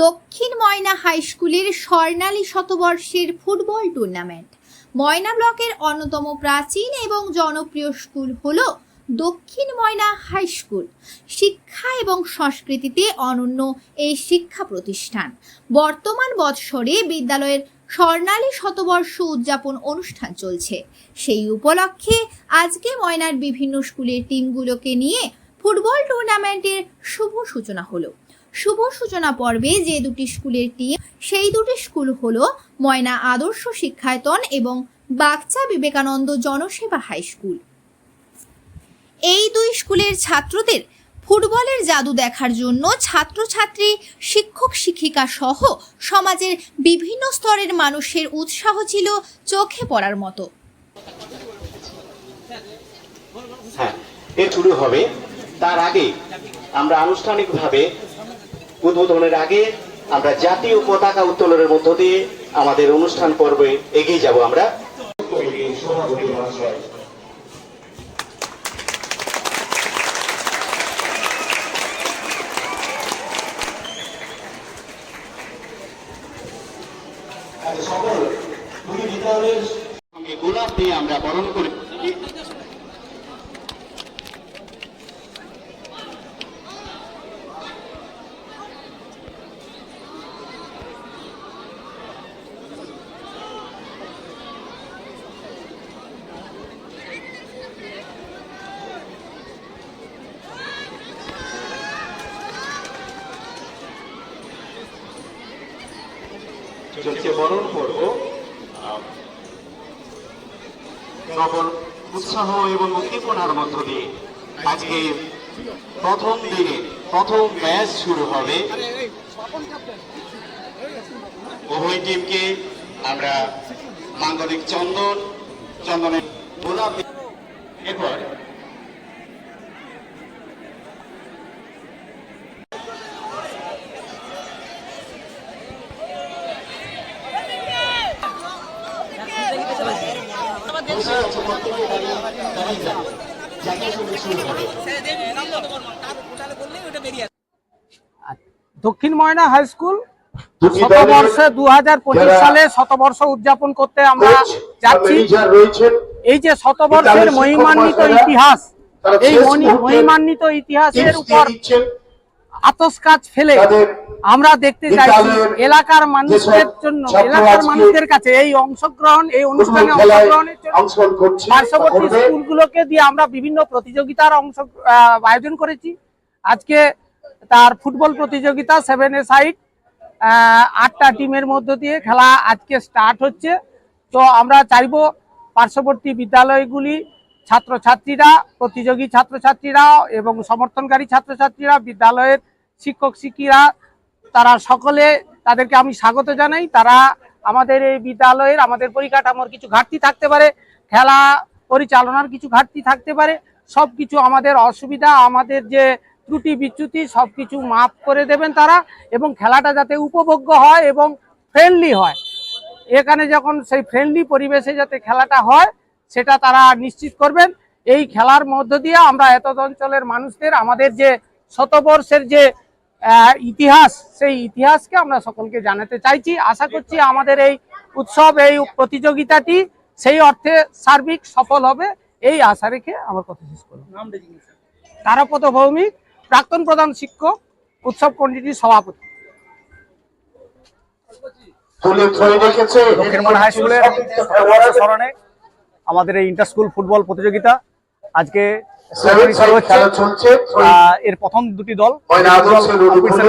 দক্ষিণ ময়না হাই স্কুলের স্বর্ণালী শতবর্ষের football tournament. ময়না ব্লকের অন্যতম প্রাচীন এবং জনপ্রিয় স্কুল হল দক্ষিণ ময়না হাই স্কুল। শিক্ষা এবং সংস্কৃতিতে অনন্য এই শিক্ষা প্রতিষ্ঠান। বর্তমান বৎসরে বিদ্যালয়ের স্বর্ণালী শতবর্ষ উদযাপন অনুষ্ঠান চলছে। সেই উপলক্ষে আজকে ময়নার বিভিন্ন স্কুলের টিমগুলোকে নিয়ে ফুটবল টুর্নামেন্টের শুভ সূচনা হলো। শুভ সূচনা পর্বে যে দুটি স্কুলের টিম সেই দুটি স্কুল হলো ময়না আদর্শ শিক্ষায়তন এবং বাগচা বিবেকানন্দ জনসেবা হাই স্কুল। এই দুই স্কুলের ছাত্রদের ফুটবলের জাদু দেখার জন্য ছাত্রছাত্রী, শিক্ষক, শিক্ষিকা সহ সমাজের বিভিন্ন স্তরের মানুষের উৎসাহ ছিল চোখে পড়ার মতো। হ্যাঁ এর শুরু হবে। তার আগে আমরা আনুষ্ঠানিকভাবে উদ্বোধনের আগে আমরা জাতীয় পতাকা উত্তোলনের মধ্য দিয়ে আমাদের অনুষ্ঠান পর্বে এগিয়ে যাব আমরা। দুই গোলাপ দিয়ে আমরা বরণ করে। চলছে বরণ আহ, সকল উৎসাহ এবং উদ্দীপনার মধ্য দিয়ে আজকে প্রথম দিনে প্রথম ম্যাচ শুরু হবে। উভয় টিমকে আমরা মাঙ্গলিক চন্দন চন্দনের গোলাপ এরপর দক্ষিণ ময়না হাই স্কুল শতবর্ষে দু হাজার পঁচিশ সালে শতবর্ষ উদযাপন করতে আমরা যাচ্ছি। এই যে শতবর্ষের মহিমান্বিত ইতিহাস এই মনি- মহিমান্বিত ইতিহাসের উপর আতস কাজ ফেলে। আমরা দেখতে চাইছি বিদ্যালয়ের এলাকার মানুষদের জন্য এলাকার মানুষদের কাছে এই অংশগ্রহণ এই অনুষ্ঠানে অংশগ্রহণের জন্য পার্শ্ববর্তী। স্কুলগুলোকে দিয়ে আমরা বিভিন্ন প্রতিযোগিতার অংশ আয়োজন করেছি আজকে তার ফুটবল প্রতিযোগিতা সেভেন এ সাইড আটটা টিমের মধ্য দিয়ে খেলা আজকে স্টার্ট হচ্ছে তো আমরা চাইব পার্শ্ববর্তী বিদ্যালয়গুলি ছাত্রছাত্রীরা প্রতিযোগী ছাত্রছাত্রীরা এবং সমর্থনকারী ছাত্রছাত্রীরা বিদ্যালয়ের শিক্ষক শিক্ষিরা তারা সকলে তাদেরকে আমি স্বাগত জানাই। তারা আমাদের এই বিদ্যালয়ের আমাদের পরিকাঠামোর কিছু ঘাটতি থাকতে পারে, খেলা পরিচালনার কিছু ঘাটতি থাকতে পারে সব কিছু আমাদের অসুবিধা, আমাদের যে ত্রুটি বিচ্যুতি সব কিছু মাফ করে দেবেন তারা এবং খেলাটা যাতে উপভোগ্য হয় এবং ফ্রেন্ডলি হয়। এখানে যখন সেই ফ্রেন্ডলি পরিবেশে যাতে খেলাটা হয়, সেটা তারা নিশ্চিত করবেন। এই খেলার মধ্য দিয়ে আমরা এত অঞ্চলের মানুষদের, আমাদের যে শতবর্ষের যে ইতিহাস সেই ইতিহাসকে আমরা সকলকে জানাতে চাইছি। আশা করছি আমাদের এই উৎসব এই প্রতিযোগিতাটি সেই অর্থে সার্বিক সফল হবে এই আশা রেখে আমার কথা শেষ করলাম। তারাপদ ভৌমিক প্রাক্তন প্রধান শিক্ষক উৎসব কমিটির সভাপতি। হাই স্কুলের স্মরণে আমাদের এই ইন্টার স্কুল ফুটবল প্রতিযোগিতা আজকে হচ্ছে এর প্রথম দুটি দল ময়না।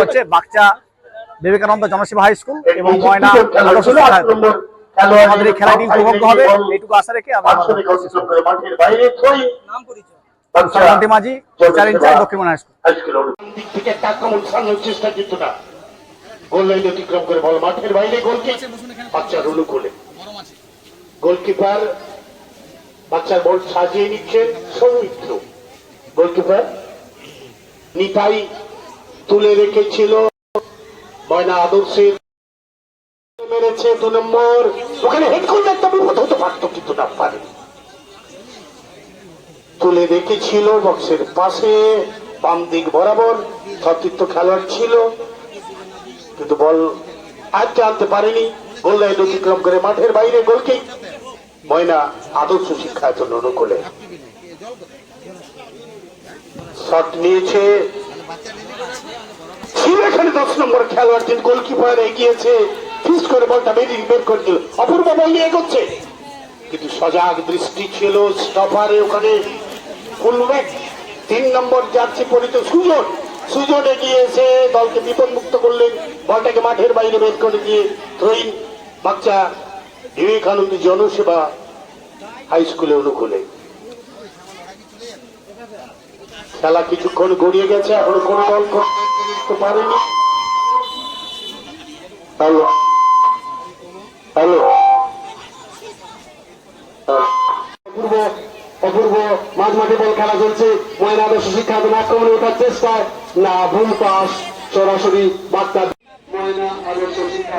করছে বাগচা বিবেকানন্দ জনসেবা হাই স্কুল এবং ময়না আমাদের এই খেলাটি উপভোগ্য হবে এইটুকু আশা রেখে আমি আমার বাচ্চা মাঝি চার ইঞ্চার দক্ষিণমান হাই হাইস্কুল দিক থেকে একটা আক্রমণ চালানোর চেষ্টা কিন্তু না গোল লাইন অতিক্রম করে বল মাঠের বাইরে গোলকি বাচ্চা রুলু গোলকিপার বাচ্চার বল সাজিয়ে নিচ্ছে সৌমিত্র। গোলকিপার নিতাই তুলে রেখেছিল। ময়না আদর্শের মেরেছে দু নম্বর। ওখানে হেড করলে একটা বিপদ হতে পারত কিন্তু না পারে তুলে রেখেছিল বক্সের পাশে। বাম দিক বরাবর সতীর্থ খেলোয়াড় ছিল। কিন্তু বল আজকে আনতে পারেনি। গোল লাইন অতিক্রম করে মাঠের বাইরে গোলকিক। ময়না আদর্শ শিক্ষার জন্য অনুকূলে। শট নিয়েছে। এখানে দশ নম্বর খেলোয়াড় যিনি গোলকিপার এগিয়েছে। ফিস করে বলটা বেরিয়ে বের করে অপূর্ব বল নিয়ে এগোচ্ছে। কিন্তু সজাগ দৃষ্টি ছিল স্টপারে ওখানে। ফুলব্যাক তিন নম্বর যাচ্ছে পরিত সুজন। সুজন এগিয়ে এসে দলকে বিপদমুক্ত করলেন। বলটাকে মাঠের বাইরে বের করে দিয়ে থ্রোইন বাচ্চা বিবেকানন্দ জনসেবা হাই স্কুলে অনুকূলে। খেলা কিছুক্ষণ গড়িয়ে গেছে, এখনও কোনো বল করতে পারেনি। Hello hello. অপূর্ব অপূর্ব মাঝ মাঠে বল খেলা চলছে। আদর্শ শিক্ষা আক্রমণে ওঠার চেষ্টায় না, ভুল পাস, সরাসরি বার্তা ময়না আদর্শ শিক্ষা